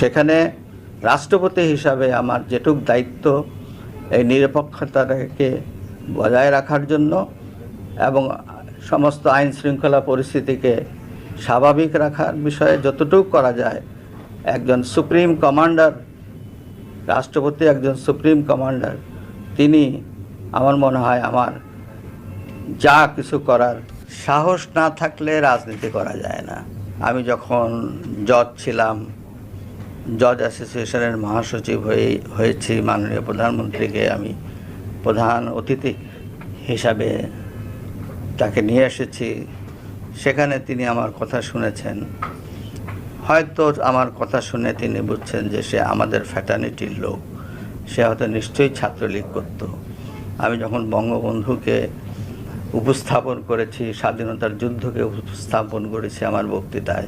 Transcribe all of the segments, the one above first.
সেখানে রাষ্ট্রপতি হিসাবে আমার যেটুক দায়িত্ব এই নিরপেক্ষতাকে বজায় রাখার জন্য এবং সমস্ত আইন শৃঙ্খলা পরিস্থিতিকে স্বাভাবিক রাখার বিষয়ে যতটুকু করা যায়, একজন সুপ্রিম কমান্ডার, রাষ্ট্রপতি একজন সুপ্রিম কমান্ডার, তিনি আমার মনে হয় আমার যা কিছু করার সাহস না থাকলে রাজনীতি করা যায় না। আমি যখন জজ ছিলাম জজ অ্যাসোসিয়েশনের মহাসচিব হয়ে, হয়েছি মাননীয় প্রধানমন্ত্রীকে আমি প্রধান অতিথি হিসাবে তাকে নিয়ে এসেছি। সেখানে তিনি আমার কথা শুনেছেন। হয়তো আমার কথা শুনে তিনি বুঝছেন যে সে আমাদের ফ্যাটার্নিটির লোক। সে হয়তো নিশ্চয়ই ছাত্রলীগ করতো। আমি যখন বঙ্গবন্ধুকে উপস্থাপন করেছি, স্বাধীনতার যুদ্ধকে উপস্থাপন করেছি আমার বক্তৃতায়,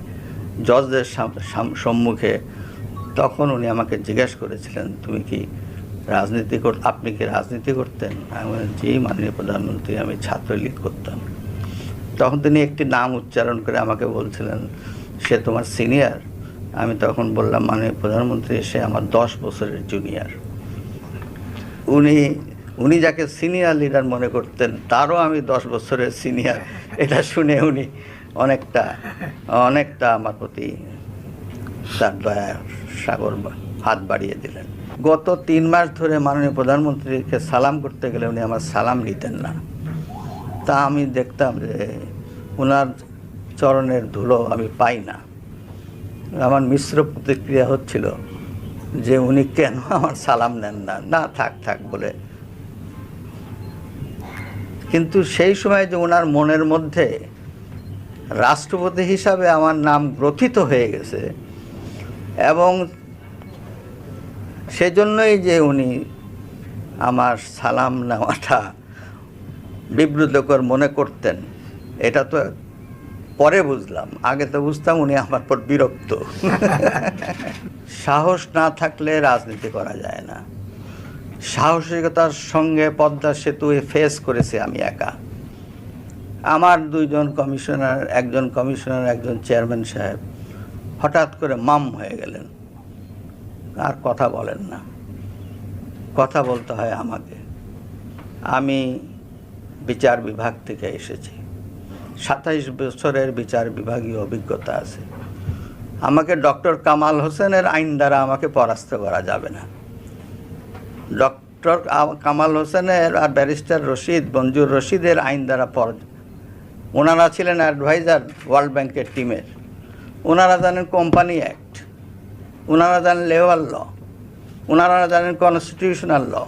জজদের সাম- সাম- সম্মুখে তখন উনি আমাকে জিজ্ঞেস করেছিলেন, তুমি কি রাজনীতি কর, আপনি কি রাজনীতি করতেন? আমি জি, মাননীয় প্রধানমন্ত্রী, আমি ছাত্রলীগ করতাম। তখন তিনি একটি নাম উচ্চারণ করে আমাকে বলছিলেন, সে তোমার সিনিয়র। আমি তখন বললাম, মাননীয় প্রধানমন্ত্রী, সে আমার দশ বছরের জুনিয়র। উনি উনি যাকে সিনিয়র লিডার মনে করতেন, তারও আমি দশ বছরের সিনিয়র। এটা শুনে উনি অনেকটা অনেকটা আমার প্রতি তার দয়া সাগর হাত বাড়িয়ে দিলেন। গত তিন মাস ধরে মাননীয় প্রধানমন্ত্রীকে সালাম করতে গেলে উনি আমার সালাম নিতেন না। তা আমি দেখতাম যে ওনার চরণের ধুলো আমি পাই না। আমার মিশ্র প্রতিক্রিয়া হচ্ছিল যে উনি কেন আমার সালাম নেন না না থাক থাক বলে। কিন্তু সেই সময় যে ওনার মনের মধ্যে রাষ্ট্রপতি হিসাবে আমার নাম গ্রথিত হয়ে গেছে এবং সেজন্যই যে উনি আমার সালাম নেওয়াটা বিব্রতকর মনে করতেন, এটা তো পরে বুঝলাম। আগে তো বুঝতাম উনি আমার পর বিরক্ত। সাহস না থাকলে রাজনীতি করা যায় না। সাহসিকতার সঙ্গে পদ্মা সেতু ফেস করেছি আমি একা। আমার দুইজন কমিশনার, একজন কমিশনার, একজন চেয়ারম্যান সাহেব। হঠাৎ করে মাম হয়ে গেলেন। আর কথা বলেন না। কথা বলতে হয় আমাকে। আমি বিচার বিভাগ থেকে এসেছি। সাতাইশ বছরের বিচার বিভাগীয় অভিজ্ঞতা আছে। আমাকে ডক্টর কামাল হোসেনের আইন দ্বারা আমাকে পরাস্ত করা যাবে না। ডক্টর কামাল হোসেনের আর ব্যারিস্টার রশিদ, মঞ্জুর রশিদের আইন দ্বারা পর, ওনারা ছিলেন অ্যাডভাইজার ওয়ার্ল্ড ব্যাংকের টিমের। ওনারা জানেন কোম্পানি অ্যাক্ট। ওনারা জানেন লেবার ল। ওনারা জানেন কনস্টিটিউশনাল ল।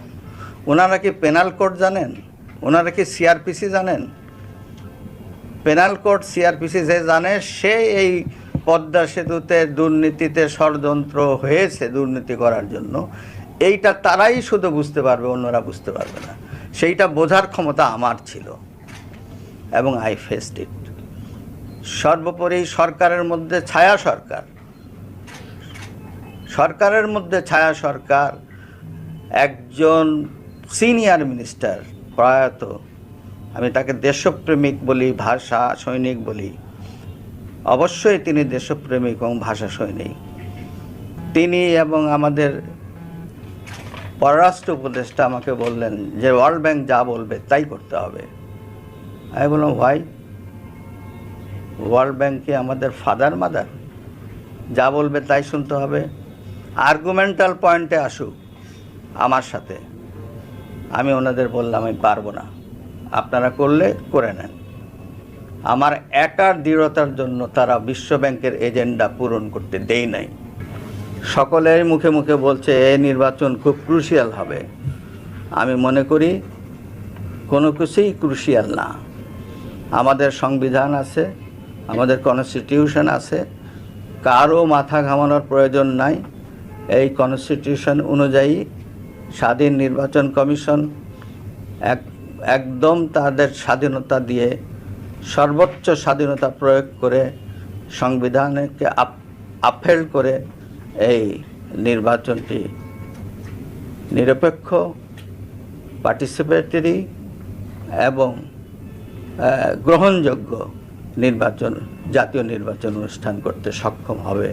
ওনারা কি পেনাল কোড জানেন? ওনারা কি সিআরপিসি জানেন? পেনাল কোড সিআরপিসি যে জানে, সে এই পদ্মা সেতুতে দুর্নীতিতে ষড়যন্ত্র হয়েছে দুর্নীতি করার জন্য। এইটা তারাই শুধু বুঝতে পারবে, অন্যরা বুঝতে পারবে না। সেইটা বোঝার ক্ষমতা আমার ছিল। এবং আই ফেস্ট ইট সর্বোপরি সরকারের মধ্যে ছায়া সরকার। সরকারের মধ্যে ছায়া সরকার একজন সিনিয়র মিনিস্টার প্রয়াত, আমি তাকে দেশপ্রেমিক বলি, ভাষা সৈনিক বলি। অবশ্যই তিনি দেশপ্রেমিক এবং ভাষা সৈনিক। তিনি এবং আমাদের পররাষ্ট্র উপদেষ্টা আমাকে বললেন যে ওয়ার্ল্ড ব্যাংক যা বলবে তাই করতে হবে। আমি বললাম ভাই ওয়ার্ল্ড ব্যাংকে আমাদের ফাদার মাদার যা বলবে তাই শুনতে হবে। আর্গুমেন্টাল পয়েন্টে আসুক আমার সাথে। আমি ওনাদের বললাম, আমি পারব না। আপনারা করলে করে নেন। আমার একার দৃঢ়তার জন্য তারা বিশ্ব ব্যাংকের এজেন্ডা পূরণ করতে দেই নাই। সকলের মুখে মুখে বলছে এই নির্বাচন খুব ক্রুশিয়াল হবে। আমি মনে করি, কোনো কিছুই ক্রুশিয়াল না। আমাদের সংবিধান আছে আমাদের কনস্টিটিউশন আছে। কারও মাথা ঘামানোর প্রয়োজন নাই। এই কনস্টিটিউশন অনুযায়ী স্বাধীন নির্বাচন কমিশন এক, একদম তাদের স্বাধীনতা দিয়ে সর্বোচ্চ স্বাধীনতা প্রয়োগ করে সংবিধানকে আপ আপহেল করে এই নির্বাচনটি নিরপেক্ষ পার্টিসিপেটরি এবং গ্রহণযোগ্য। নির্বাচন জাতীয় নির্বাচন অনুষ্ঠান করতে সক্ষম হবে।